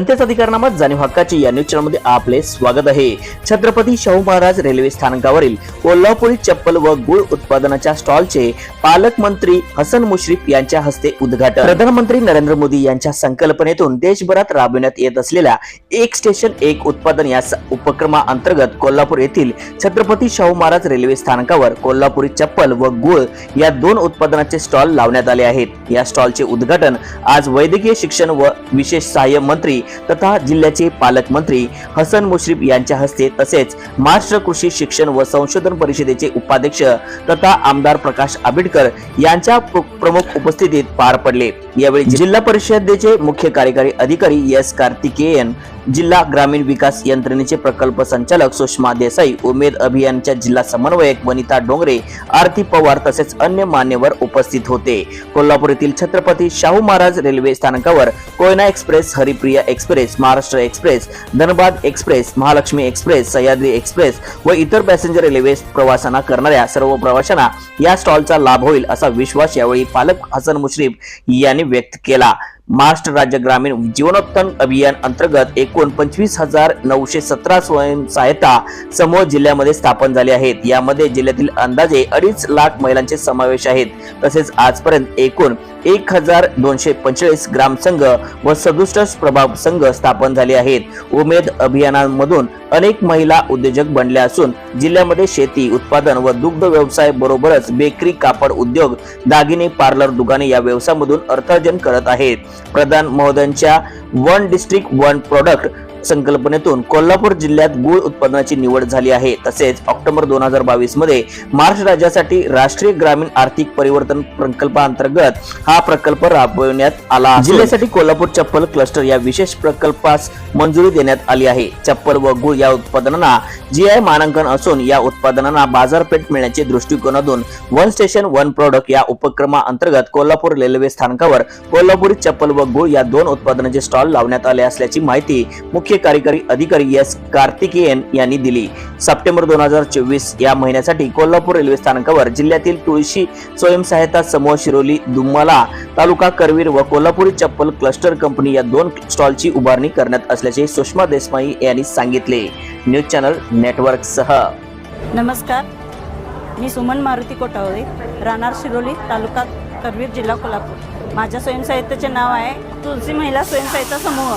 जनतेचा अधिकारनामा जाणीव हक्काची या न्यूज आपले स्वागत आहे. छत्रपती शाहू महाराज रेल्वे स्थानकावरील कोल्हापुरी चप्पल व गुळ उत्पादनाच्या स्टॉलचे पालकमंत्री हसन मुश्रीफ यांच्या हस्ते उद्घाटन. प्रधानमंत्री नरेंद्र मोदी यांच्या संकल्पनेतून देशभरात राबविण्यात येत असलेल्या एक स्टेशन एक उत्पादन या उपक्रमा उपक्रमाअंतर्गत कोल्हापूर येथील छत्रपती शाहू महाराज रेल्वे स्थानकावर कोल्हापुरी चप्पल व गुळ या दोन उत्पादनाचे स्टॉल लावण्यात आले आहेत. या स्टॉलचे उद्घाटन आज वैद्यकीय शिक्षण व विशेष सहाय्य मंत्री तथा जिल्ह्याचे पालकमंत्री हसन मुश्रीफ यांच्या हस्ते तसेच महाराष्ट्र कृषी शिक्षण व संशोधन परिषदेचे उपाध्यक्ष तथा आमदार प्रकाश आंबेडकर यांच्या प्रमुख उपस्थितीत पार पडले. यावेळी जिल्हा परिषदेचे मुख्य कार्यकारी अधिकारी एस कार्तिकेयन जिल्हा ग्रामीण विकास यंत्रणेचे प्रकल्प संचालक सुषमा देसाई उमेद अभियानच्या जिल्हा समन्वयक वनिता डोंगरे आरती पवार तसेच अन्य मान्यवर उपस्थित होते. कोल्हापूर येथील छत्रपती शाहू महाराज रेल्वे स्थानकावर Koyna express Haripriya express Maharashtra express Dhanbad express Mahalaxmi express Sahyadri express व इतर पॅसेंजर रेल्वे प्रवासांना करणाऱ्या सर्व प्रवाशांना या स्टॉलचा लाभ होईल असा विश्वास यावेळी पालक हसन मुश्रीफ यांनी व्यक्त केला. महाराष्ट्र राज्य ग्रामीण जीवनोत्थान अभियान अंतर्गत एकूण पंचवीस हजार नऊशे सतरा स्वयंसहायता समूह जिल्ह्यामध्ये स्थापन झाले आहेत. यामध्ये जिल्ह्यातील अंदाजे अडीच लाख महिलांचे समावेश आहेत. तसेच आजपर्यंत एकूण एक हजार दोनशे पंचेचाळीस ग्राम संघ व सदुसष्ट प्रभाव संघ स्थापन झाले आहेत. उमेद अभियानामधून अनेक महिला उद्योजक बनल्या असून जिल्ह्यामध्ये शेती उत्पादन व दुग्ध व्यवसाय बरोबरच बेकरी कापड उद्योग दागिने पार्लर दुकाने या व्यवसायामधून अर्थार्जन करत आहेत. प्रधान महोदयांच्या वन डिस्ट्रिक्ट वन प्रॉडक्ट संकल्पनेतून कोल्हापूर जिल्ह्यात गुळ उत्पादनाची निवड झाली आहे. तसेच ऑक्टोबर दोन हजार बावीसमध्ये महाराष्ट्र राज्यासाठी राष्ट्रीय ग्रामीण आर्थिक परिवर्तन प्रकल्पाअंतर्गत हा प्रकल्प राबवण्यात आला जिल्ह्यासाठी कोल्हापूर चप्पल क्लस्टर या विशेष प्रकल्पास मंजुरी देण्यात आली आहे. चप्पल व गुळ या उत्पादनांना जीआय मानांकन असून या उत्पादनांना बाजारपेठ मिळण्याच्या दृष्टिकोनातून वन स्टेशन वन प्रॉडक्ट या उपक्रमाअंतर्गत कोल्हापूर रेल्वे स्थानकावर कोल्हापुरी चप्पल व गुळ या दोन उत्पादनांचे स्टॉल लावण्यात आले असल्याची माहिती मुख्य मुख्य कार्यकारी अधिकारी एस कार्तिकेयन यांनी दिली. सप्टेंबर दोन हजार चोवीस या महिन्यासाठी कोल्हापूर रेल्वे स्थानकावर जिल्ह्यातील तुळशी स्वयंसहायता समूह शिरोली दुम्माला तालुका करवीर व कोल्हापुरी चप्पल क्लस्टर कंपनी या दोन स्टॉलची उभारणी करण्यात असल्याचे सुषमा देशमाई यांनी सांगितले. न्यूज चॅनल नेटवर्क सह. नमस्कार. मी सुमन मारुती कोटावळे राहणार शिरोली तालुका करवीर जिल्हा कोल्हापूर. माझ्या स्वयंसहायतेचे नाव आहे तुलसी महिला स्वयंसहायता समूह.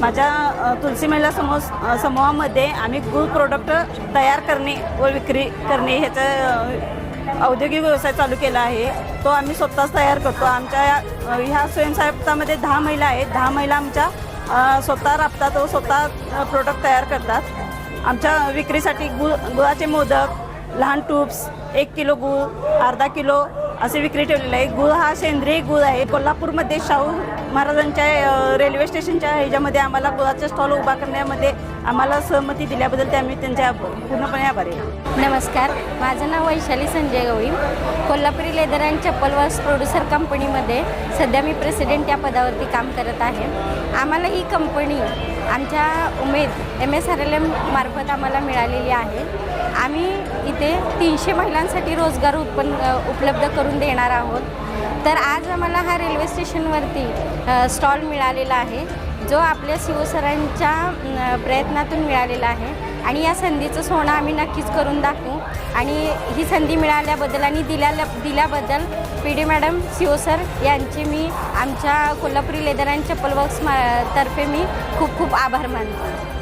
माझ्या तुलसी महिला समूह समूहामध्ये आम्ही गुळ प्रोडक्ट तयार करणे व विक्री करणे ह्याचा औद्योगिक व्यवसाय चालू केला आहे. तो आम्ही स्वतःच तयार करतो. आमच्या ह्या स्वयंसहायतामध्ये दहा महिला आहेत. दहा महिला आमच्या स्वतः राबतात व स्वतः प्रोडक्ट तयार करतात. आमच्या विक्रीसाठी गुळ गुळाचे मोदक लहान टूब्स एक किलो गुळ अर्धा किलो असे विक्री ठेवलेले आहे. गुळ हा सेंद्रिय गुळ आहे. कोल्हापूरमध्ये शाहू महाराजांच्या रेल्वे स्टेशनच्या ह्याच्यामध्ये आम्हाला गुळाचा स्टॉल उभा करण्यामध्ये आम्हाला सहमती दिल्याबद्दल ते आम्ही त्यांच्या पूर्णपणे आभारी नमस्कार. माझं नाव वैशाली संजय गवळी. कोल्हापुरी लेदर अँड चप्पल वॉस प्रोड्युसर कंपनीमध्ये सध्या मी प्रेसिडेंट या पदावरती काम करत आहे. आम्हाला ही कंपनी आमच्या Umed M S R L M मार्फत आम्हाला मिळालेली आहे. आम्ही इथे तीनशे महिलांसाठी रोजगार उत्पन्न उपलब्ध करून देणार आहोत. तर आज आम्हाला हा रेल्वे स्टेशनवरती स्टॉल मिळालेला आहे जो आपल्या शिवसरांच्या प्रयत्नातून मिळालेला आहे. आणि या संधीचं सोनं आम्ही नक्कीच करून दाखवू. आणि ही संधी मिळाल्याबद्दल आणि दिल्या दिल्याबद्दल पी डी मॅडम शिवसर यांचे मी आमच्या Kolhapuri leather and chappal works मा- तर्फे मी खूप खूप आभार मानते.